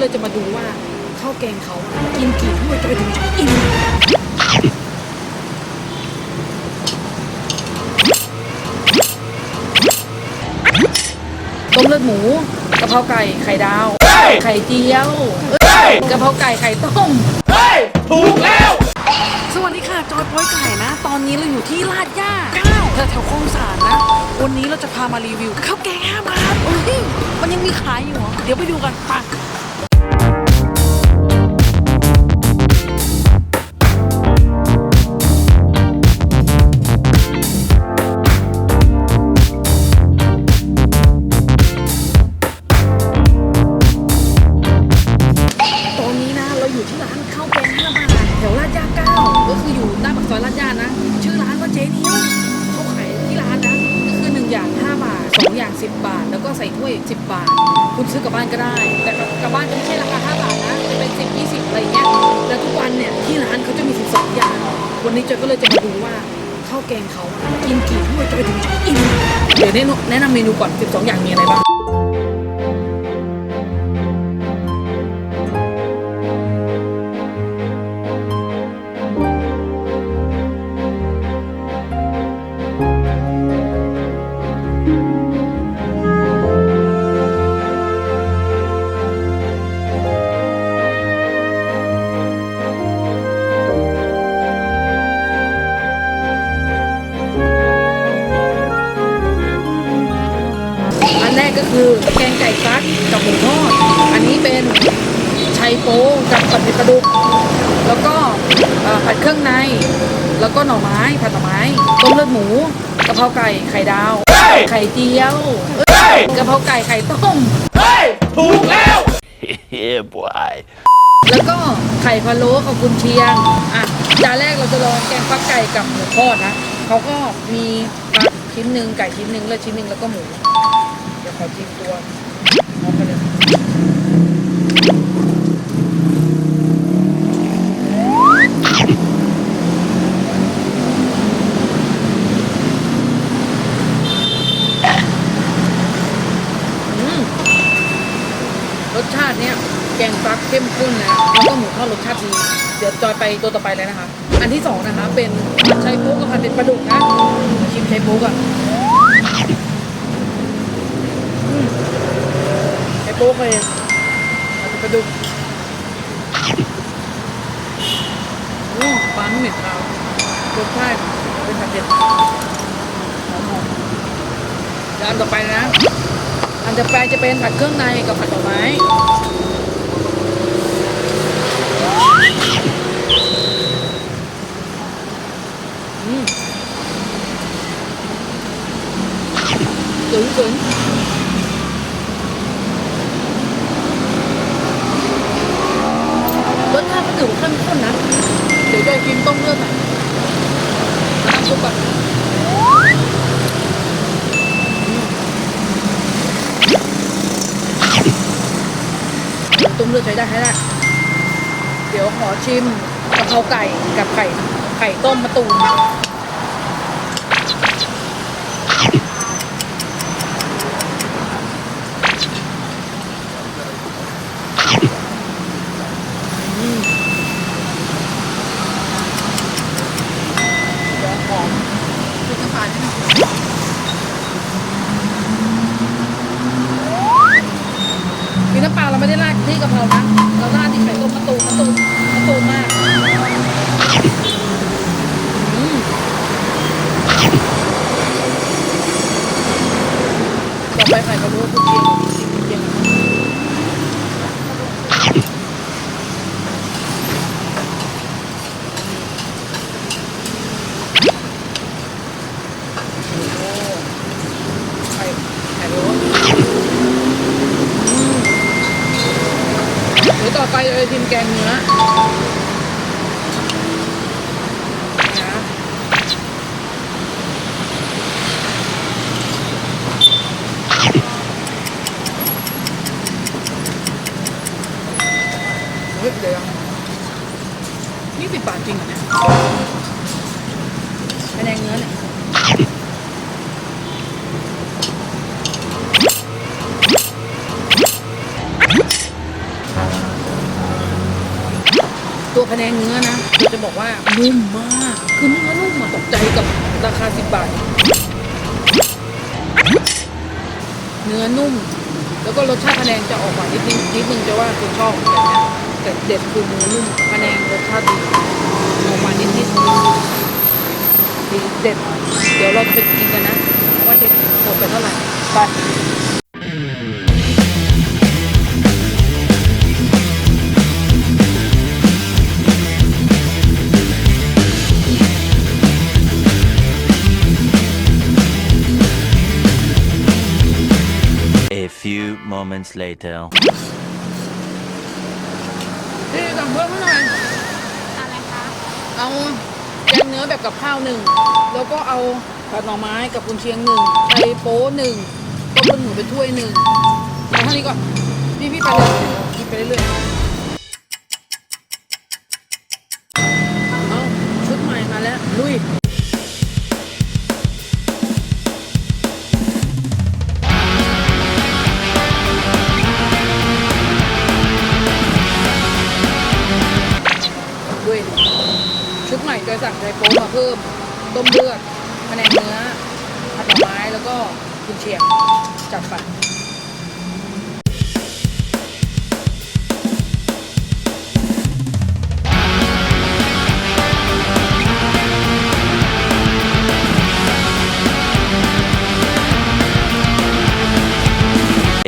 เลยจะมาดูว่าข้าวแกงเขากินกี่ถ้วยจะไปถึงจะอิ่มต้มเลือดหมูกะเพราไก่ไข่ดาว ไข่เจียวกะเพราไก่ไข่ต้มถูกแล้ว สวัสดีค่ะ จอยพ้อยไก่นะ ตอนนี้เราอยู่ที่ลาดย่าแถวแถวคลองสานนะ วันนี้เราจะพามารีวิวข้าวแกง5บาทมันยังมีขายอยู่เหรอ เดี๋ยวไปดูกันไป นะ ชื่อร้านว่าเจนิวเขาขายที่ร้านนะก็คือ 1 อย่าง 5 บาท 2 อย่าง 10 บาท แล้วก็ใส่ถ้วย 10 บาท คุณซื้อกลับบ้านก็ได้ แต่กลับบ้านก็ไม่ใช่ราคา 5 บาทนะจะเป็น 10 20 อะไรอย่างเงี้ยแล้วทุกวันเนี่ยที่ร้านเขาจะมี 12 อย่าง วันนี้จอยก็เลยจะมาดูว่าข้าวแกงเขากินกี่ถ้วยจะไปถึงจะอิ่มเดี๋ยวแนะนำแนะนำเมนูก่อน 12 อย่างมีอะไรบ้าง อันแรกก็คือแกงไก่ฟักกับหมูทอด อันนี้เป็นไชัยโป๊กับผัดเผ็ดปลาดุกแล้วก็ ผัดเครื่องใน แล้วก็หน่อไม้ผัดหน่อไม้ ต้มเลือดหมูกะเพราไก่ไข่ดาว ไข่เจียวกะเพราไก่ไข่ต้มถูกแล้ว yeah, boy. แล้วก็ไข่พะโล้กับกุนเชียงอะจานแรกเราจะลองแกงฟักไก่กับหมูทอดนะเขาก็มีฟักชิ้นหนึ่งไก่ชิ้นหนึ่งเลือดชิ้นหนึ่งแล้วก็หมูเดี๋ยวขอจิ้มตัวพร้อมกันเลย จอยไปตัวต่อไปเลยนะคะ อันที่สองนะคะ เป็นผัดไชโป๊กกับผัดเป็นปลาดุกนะชิมไชโป๊กอะอืมไชโป๊กเลยผัดเป็นปลาดุกอืมปลาไม่เหม็นคาวรสชาติเป็นผัดเผ็ดหอมๆเดี๋ยวอันต่อไปนะ อันจะแปจะเป็นผัดเครื่องในกับผัดดอกไม้ ถึงถึงรสชาติก็ถือว่าเข้มข้นนะ เดี๋ยวจอยกินต้มเลือดหน่อยน้ำซุปก่อนต้มเลือดใช้ได้ใช้ได้เดี๋ยวขอชิมกะเพราไก่กับไข่ไข่ต้มมะตูมอืมเดี๋ยวหอมชุดน้ำปลานิดนึงคื อน้ำปลาเราไม่ได้ราดที่กะเพรานะ เราราดที่ไข่ต้มมะตูมะตูมะตูมากต่อไปไข่กระโดดกุเชียงกุเชียง นุ่มมาก คือเนื้อนุ่มอะตกใจกับราคา10บบาท เนื้อนุ่ม แล้วก็รสชาติพะแนงจะออกหวานนิดนึงนิดนึงจะว่าคุณชอบแต่เด็ดคือเนื้อนุ่มพะแนงรสชาติดีออกหวานนิดนิดดีเด็ด เดี๋ยวเราไปกินกันนะ ว่าเด็ดหมดไปเท่าไหร่ไป few moments later. พี่สั่งเพิ่มให้หน่อยอะไรคะเอาแกงเนื้อแบบกับข้าวหนึ่ง แล้วก็เอาผัดหน่อไม้กับกุนเชียงหนึ่งไข่โป๊หนึ่งต้มเลือดหมูเป็นถ้วยหนึ่งเอาเท่านี้ก่อนพี่พี่ไปเลยกินไปเรื่อยๆ จอยสั่งไทโป๊มาเพิ่มต้มเลือดคะแนนเนื้อผัดหน่อไม้แล้วก็กุนเชียงจัดไป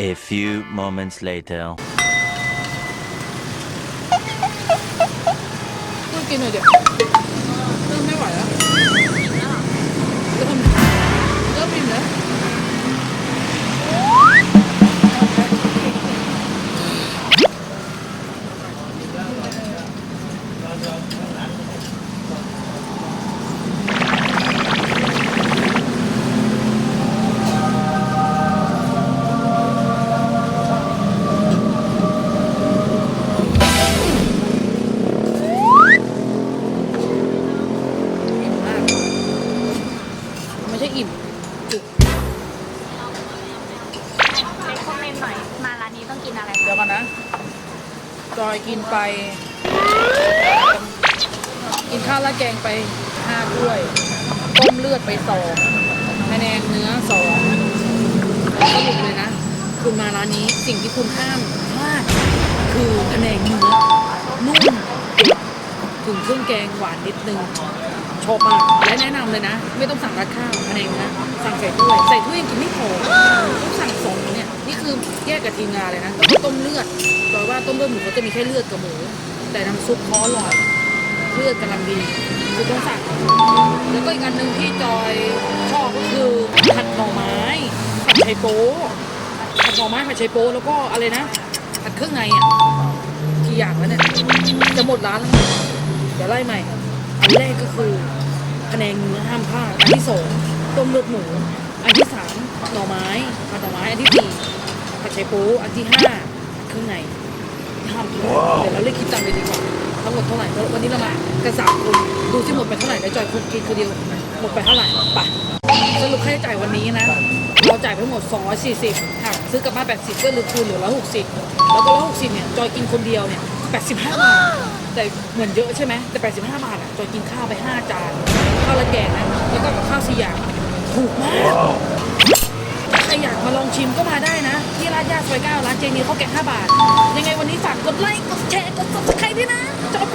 A few moments later. พูดกินหน่อยเดี๋ยว ก่อนนะ จอยกินไป กินข้าวราดแกงไปห้าถ้วย ต้มเลือดไปสองคะแนนเนื้อสองสรุปเลยนะ คุณมาร้านนี้สิ่งที่คุณห้ามพลาดคือคะแนนเนื้อนุ่มถึงเครื่องแกงหวานนิดนึง ชอบมาก และแนะนำเลยนะ ไม่ต้องสั่งราดข้าวคะแนนนะสั่งใส่ถ้วยใส่ถ้วยยังกินไม่พอต้องสั่งสองเนี่ยนี่คือแยกกับทีมงานเลยนะแล้วก็ต้มเลือดจอยว่าต้มเลือดหมูเขาจะมีแค่เลือดกับหมูแต่น้ำซุปเขาอร่อยเลือดกำลังดีคือต้องสั่งแล้วก็อีกอันหนึ่งที่จอยชอบก็คือผัดหน่อไม้ผัดไชโป๊ผัดหน่อไม้ผัดไชโป๊แล้วก็อะไรนะผัดเครื่องในอะกี่อย่างแล้วเนี่ยจะหมดร้านแล้วเนี่ยเดี๋ยวไล่ใหม่ อันแรกก็คือพะแนงเนื้อห้ามพลาดอันที่สองต้มเลือดหมู อันที่สามหน่อไม้ผัดหน่อไม้อันที่สี่ผัดไชโป๊อันที่ห้าเครื่องในห้ามพลาดเดี๋ยวเราเลขคิดตังค์เลยดีกว่าทั้งหมดเท่าไหร่แล้ววันนี้เรามากันสามคนดูที่หมดไปเท่าไหร่แล้วจอยคนกินคนเดียวหมดไปเท่าไหร่ไปสรุปค่าใช้จ่ายวันนี้นะเราจ่ายไปทั้งหมด 240หักซื้อกลับบ้าน80 ก็เหลือคืนเหลือ160 แล้วก็160เนี่ยจอยกินคนเดียวเนี่ย85บาท แต่เหมือนเยอะใช่ไหมแต่ 85 บาทอะจอยกินข้าวไป 5 จานข้าวละแกงนะแล้วก็กับข้าวสี่อย่างถูกมากถ้าใครอยากมาลองชิมก็มาได้นะ ที่ร้านย่าซอยเก้าร้านเจนีข้าวแกง5บาท ยังไงวันนี้ฝากกดไลค์กดแชร์กด subscribe ด้วยนะจอย